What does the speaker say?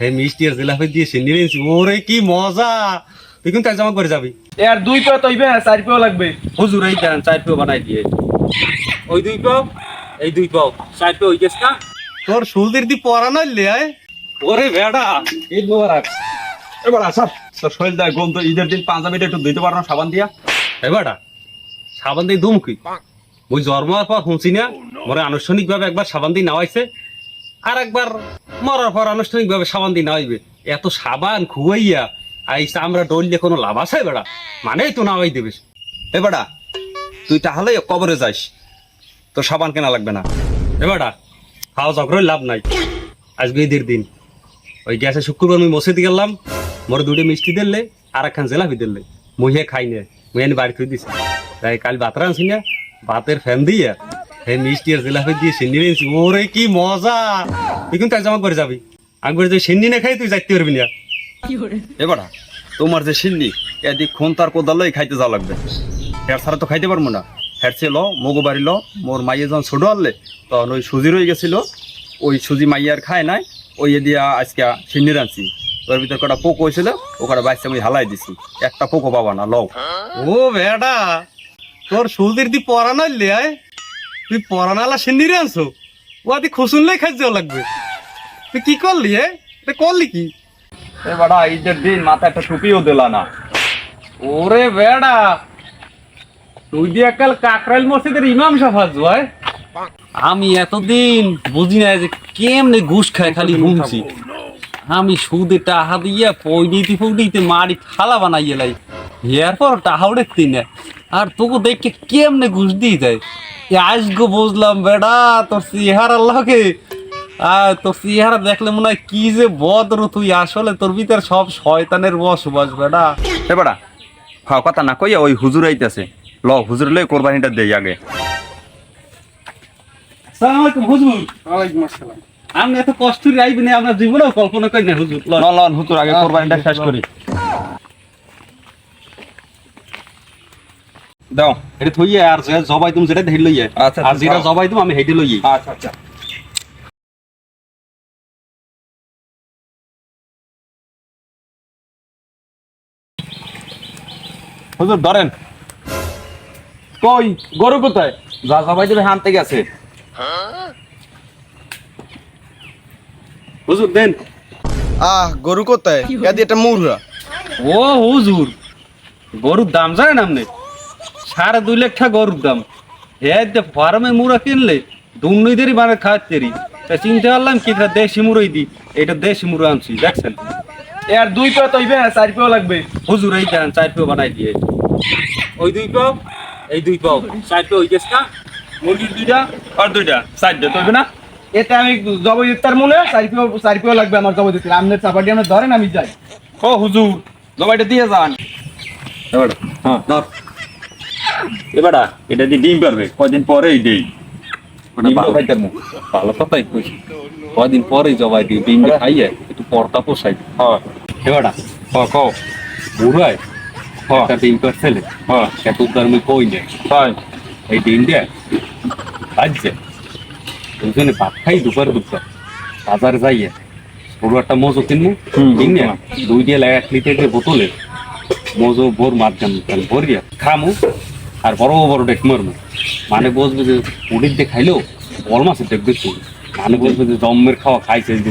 হে মিষ্টি আর জিলাপি দিয়ে সিন্নি রেঞ্চি ওরে কি মজা! তুই কিন্তু এক জামা করে যাবি। এর দুই পেয়ে তৈবে চার পেয়েও লাগবে। হুজুর এই দেন চার পেও বানাই দিয়ে। ওই দুই পাও এই দুই পাও। চার পেও গেছে না? তোর সুদের দি পড়া নইলে আয়। ওরে বেড়া ঈদ মোবারক। এবার আসার তোর শরীর দেয় গন্ধ ঈদের দিন পাঞ্জাবিটা একটু দিতে পারো না সাবান দিয়া। এ বেড়া সাবান দিয়ে দুম কি? ওই জন্ম হওয়ার পর শুনছি না মরে আনুষ্ঠানিক ভাবে একবার সাবান দিয়ে নাওয়াইছে আর একবার মরার পর আনুষ্ঠানিক ভাবে সাবান দিয়ে নাওয়াইবে এত সাবান খুয়াইয়া আইসা আমরা ডললে কোনো লাভ আছে বেড়া? মানেই তো নাওয়াই দেবে। এ বেটা তুই তাহলে কবরে যাইস। তোর সাবান কেনা লাগবে না। এ বেটা খাওয়া চক্র লাভ নাই। আজকে ঈদের দিন। ওই গ্যাসে শুক্রবার আমি মসজিদ গেলাম। মোর দুটো মিষ্টি দিলে আর একখান জেলাপি দিলে। মুহে খাই নে এনে বাড়ি থুই দিছি। তাই কাল ভাত রাঁধছি না, ভাতের ফ্যান দিয়া হে মিষ্টি আর জেলাপি দিয়ে সিন্নি রেঞ্চি ওরে কি মজা! তুই কিন্তু এক জামা করে যাবি? আমি তুই সিন্নি না খাই তুই যাইতে পারবি না। এ বেটা তোমার যে সিন্নি এদিক খুন তার কোদালই খাইতে যাওয়া লাগবে। হের ছাড়া তো খাইতে পারব না। হের ছিল মগো বাড়ি ল মোর মাইয়ে যখন ছোট আনলে তখন ওই সুজি রয়ে গেছিল। ওই সুজি মাইয়ার খায় নাই। ওই দিয়া আজকে সিন্নি রাঁধছি ওর ভিতর কটা পোক হয়েছিল ওখানে বাইসে আমি হালাই দিছি। একটা পোকো পাবা না লও। ও বেটা তোর সুদের দি পড়া নইলে আয়। তুই পড়ানালা সিন্নি রে আনছো? ও আদি খুশুনলেই খাই যাওয়া লাগবে। তুই কি করলি এ এটা করলি কি? এ বেটা ঈদের দিন মাথায় একটা টুপিও দিলা না। ওরে বেড়া, তুই দিয়ে কাল কাকরাইল মসজিদের ইমাম সাফা জয় আমি এতদিন বুঝি না যে কেমনে ঘুষ খায় খালি ঘুমছি। আমি সুদে টাহা দিয়া পইডিতে পইডিতে মারি থালা বানাইয়ে লাই। এরপর টাহাও দেখতি না। আর তোকে দেখে কেমনে ঘুষ দিয়ে যায়? এ আজগো বুঝলাম বেড়া তোর চেহার আল্লাহকে আর তোর চেহারা দেখলে মনে হয় কি যে বদর তুই। আসলে তোর ভিতর সব শয়তানের বসবাস বেড়া। এ বেটা খাওয়া কথা না কইয়া ওই হুজুর আইতাছে। ল হুজুর লই কোরবানিটা দেই আগে। সালাম আলাইকুম হুজুর। ওয়ালাইকুম আসসালাম। আমি এত কষ্ট আইবি না আমরা জীবনেও কল্পনা করি না হুজুর। লন। হুজুর আগে কোরবানিটা শেষ করি। দাও। এটা থইয়ে আর যে জবাই তুমি যেটা ধরে লইয়ে। আচ্ছা, আর যেটা আচ্ছা। জবাই তুমি আমি হেঁটে লইয়ে। আচ্ছা আচ্ছা। হুজুর ধরেন। কই গরু কোথায়? যা সবাই দেবে হানতে গেছে। হুজুর দেন। আহ গরু কোথায়? এটা মুরগা ও হুজুর। গরুর দাম জানেন আপনি? সাড়ে দুই লাখ টাকা গরুর দাম। হ্যাঁ ফার্মে মুড়া কিনলে দুর্নীতিরই মানে খাচ্ছেরি। তা চিনতে পারলাম কি এটা দেশি মুড়াই দি এটা দেশি মুড়া আনছি দেখছেন? এর দুই পেয়ে তৈবে চার পেয়েও লাগবে। হুজুর এই দেন চার পেও বানাই দিয়ে। ওই দুই পাও এই দুই পাও চার পেও হয়ে গেছে না? মুরগির দুইটা আর দুইটা চারটা তৈবে না? এতে আমি জবই ইফতার মনে চার পেয়েও চার পেয়েও লাগবে আমার জবই দিতে আপনার চাপাটি আমরা ধরেন আমি যাই। ও হুজুর জবাইটা দিয়ে যান। হ্যাঁ। ধর। এবারা এটা দিয়ে ডিম পারবে কয়দিন পরেই ডিম। ভালো। কথাই কদিন পরেই জবাই দিই ডিম খাইয়ে একটু পর্দা পোষাই। হ্যাঁ। এবারটা হ্যাঁ কও বুড়াই হ্যাঁ ডিম হ্যাঁ এত উদ্ধার মুই কই হয় এই ডিম দিয়ে বাজছে দুজনে ভাত খাই দুপুর দুপুর। বাজার যাইয়ে বড় একটা মজো কিনবো কিনে দুই দিয়ে এক লিটার বোতলে মজো ভোর মাঝখান ভরিয়া খামু। আর বড় বড় ডেক মারবো। মানে বসবে যে, উড়ির দিয়ে খাইলেও বল মাছের দেখবে মানে বসবে যে, জম্মের খাওয়া খাইছে দে।